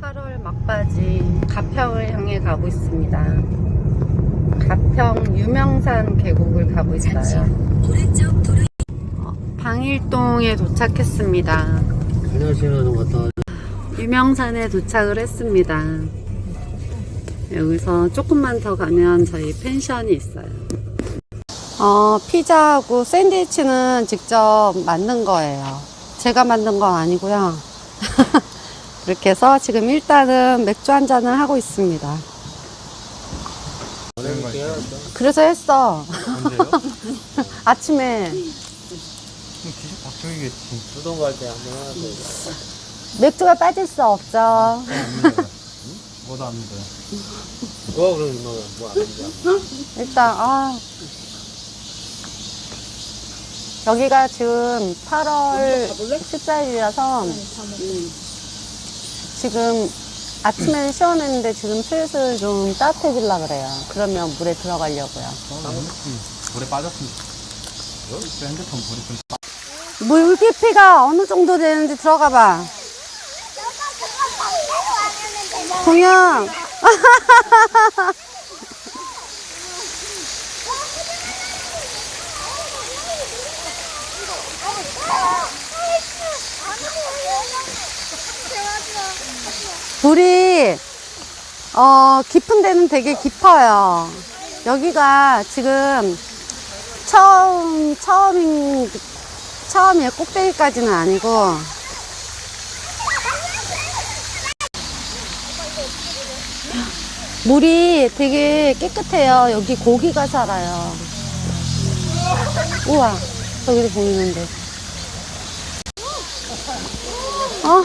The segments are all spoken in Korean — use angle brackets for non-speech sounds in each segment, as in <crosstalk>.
8월 막바지 가평을 향해 가고 있습니다. 가평 유명산 계곡을 가고 있어요. 도로 방일동에 도착했습니다. 유명산에 도착을 했습니다. 여기서 조금만 더 가면 저희 펜션이 있어요. 어, 피자하고 샌드위치는 직접 만든 거예요. 제가 만든 건 아니고요. <laughs> 그렇게 해서 지금 일단은 맥주 한 잔을 하고 있습니다. 그래서 했어. <laughs> 아침에. 맥주가 빠질 수 없죠. 뭐도 안 믿어요. 뭐 그럼 뭐뭐안 믿어. 일단 아 여기가 지금 8월 14일이라서 지금 아침에는 시원했는데 지금 슬슬 좀 따뜻해질라 그래요. 그러면 물에 들어가려고요. 물에 빠졌으면. 핸드폰 물이 좀 물 깊이가 어느 정도 되는지 들어가 봐. 동영. <laughs> <laughs> 물이 어, 깊은 데는 되게 깊어요. 여기가 지금 처음 처음인 처음에 꼭대기까지는 아니고 물이 되게 깨끗해요. 여기 고기가 살아요. 우와, 저기도 보이는데. 어,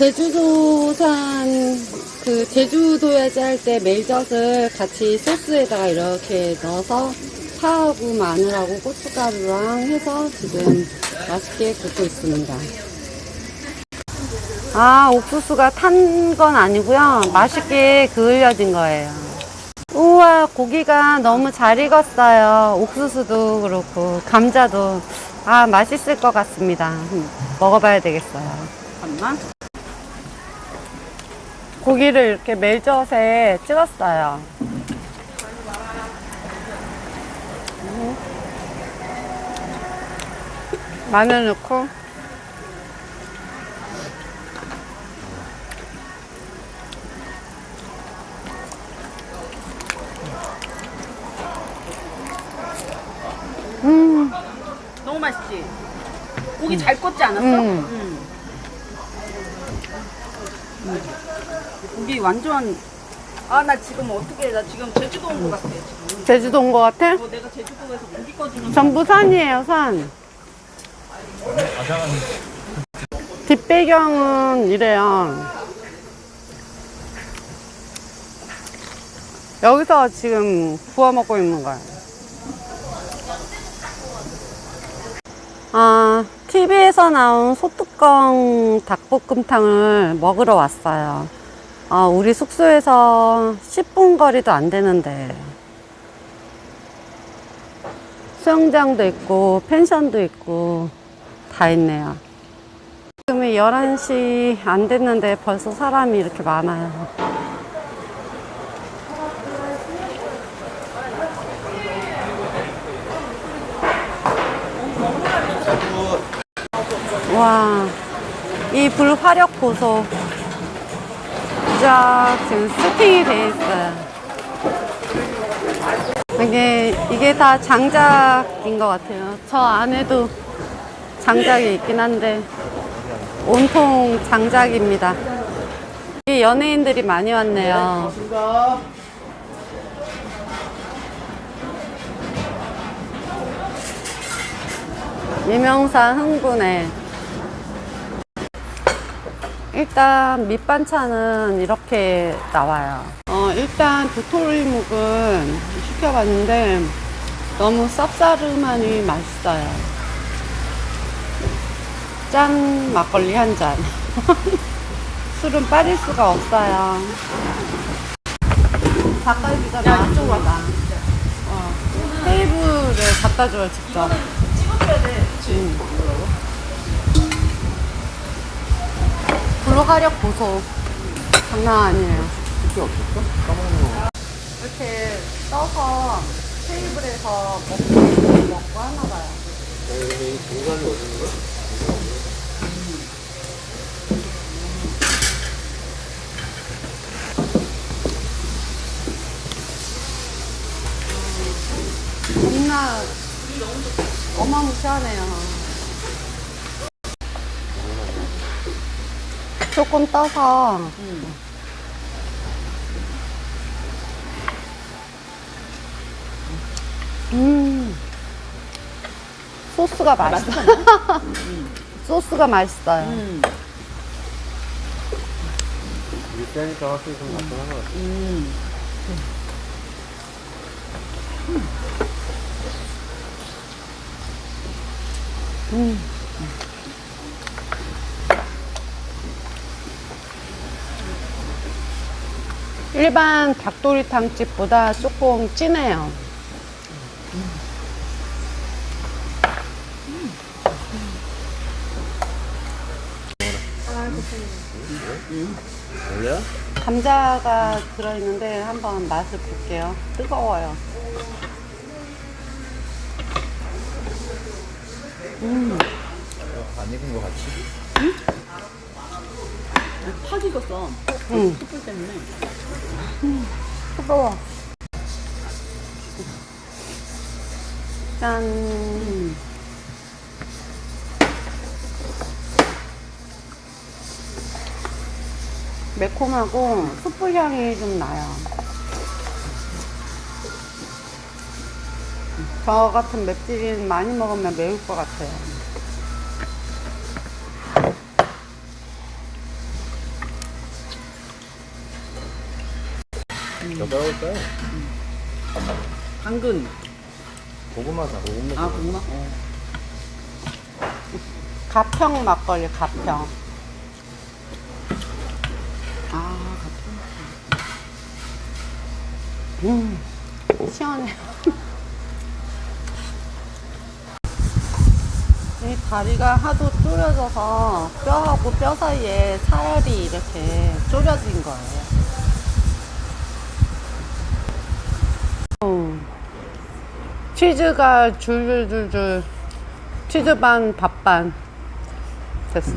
제주도산 그 제주도 야지 할 때 멜젓을 같이 소스에다가 이렇게 넣어서 파하고 마늘하고 고춧가루랑 해서 지금 맛있게 굽고 있습니다. 아, 옥수수가 탄 건 아니고요. 맛있게 그을려진 거예요. 우와, 고기가 너무 잘 익었어요. 옥수수도 그렇고, 감자도. 아, 맛있을 것 같습니다. 음, 먹어봐야 되겠어요. 잠깐만. 고기를 이렇게 멜젓에 찍었어요. 음. 마늘 넣고. 음, 너무 맛있지? 고기 잘 꽂지 않았어? 음. 음. 음. 고기 완전 아 나 지금 어떻게 나 지금 제주도 온 것 같아 지금 제주도 온것 같아? 어, 내가 제주도에서 고기 꺼주는 전부 산이에요, 산. 뒷배경은 이래요. 여기서 지금 구워 먹고 있는 거예요. 아, TV에서 나온 소뚜껑 닭볶음탕을 먹으러 왔어요. 아, 우리 숙소에서 10분 거리도 안 되는데. 수영장도 있고 펜션도 있고 다 있네요. 지금이 11시 안 됐는데 벌써 사람이 이렇게 많아요. 와, 이 불 화력 보소. 쫙 지금 세팅이 돼 있어요. 이게, 이게 다 장작인 것 같아요. 저 안에도 장작이 있긴 한데, 온통 장작입니다. 이 연예인들이 많이 왔네요. 이명산 흥분해. 일단 밑반찬은 이렇게 나와요. 어, 일단 도토리묵은 시켜봤는데 너무 쌉싸름하니 맛있어요. 짠 막걸리 한 잔. <laughs> 술은 빠질 수가 없어요. 닭갈비가 나왔습니다. 어, 테이블에 갖다 줘요, 직접. 찍어줘야 돼. 음. 불가력 보소. 장난 아니에요. 그게 없었어? 까먹는 거. 이렇게 떠서 테이블에서 먹고, 먹고 하나 봐요. 여기 중간에 어디는 거야? 겁나 어마무시하네요. 조금 떠서 음 소스가 맛있어. 소스가 맛있어요. 음. 밑에니까 확실히 좀 나타난 것 같아. 음. 일반 닭도리탕 집보다 조금 진해요. 원래? 감자가 들어있는데 한번 맛을 볼게요. 뜨거워요. 안 익은 거 같이? 팍 익었어. 응, 숯불 때문에. 뜨거워. 짠. 매콤하고 숯불 향이 좀 나요. 저 같은 맵찔이 많이 먹으면 매울 것 같아요. 여자올 때 당근. 고구마다 고구마. 아, 고구마? 어. 가평 막걸리, 가평. 아, 음, 시원해요. <laughs> 이 다리가 하도 쪼려져서 뼈하고 뼈 사이에 살이 이렇게 쪼려진 거예요. 치즈가 줄줄줄줄 치즈 반, 밥 반. 됐어.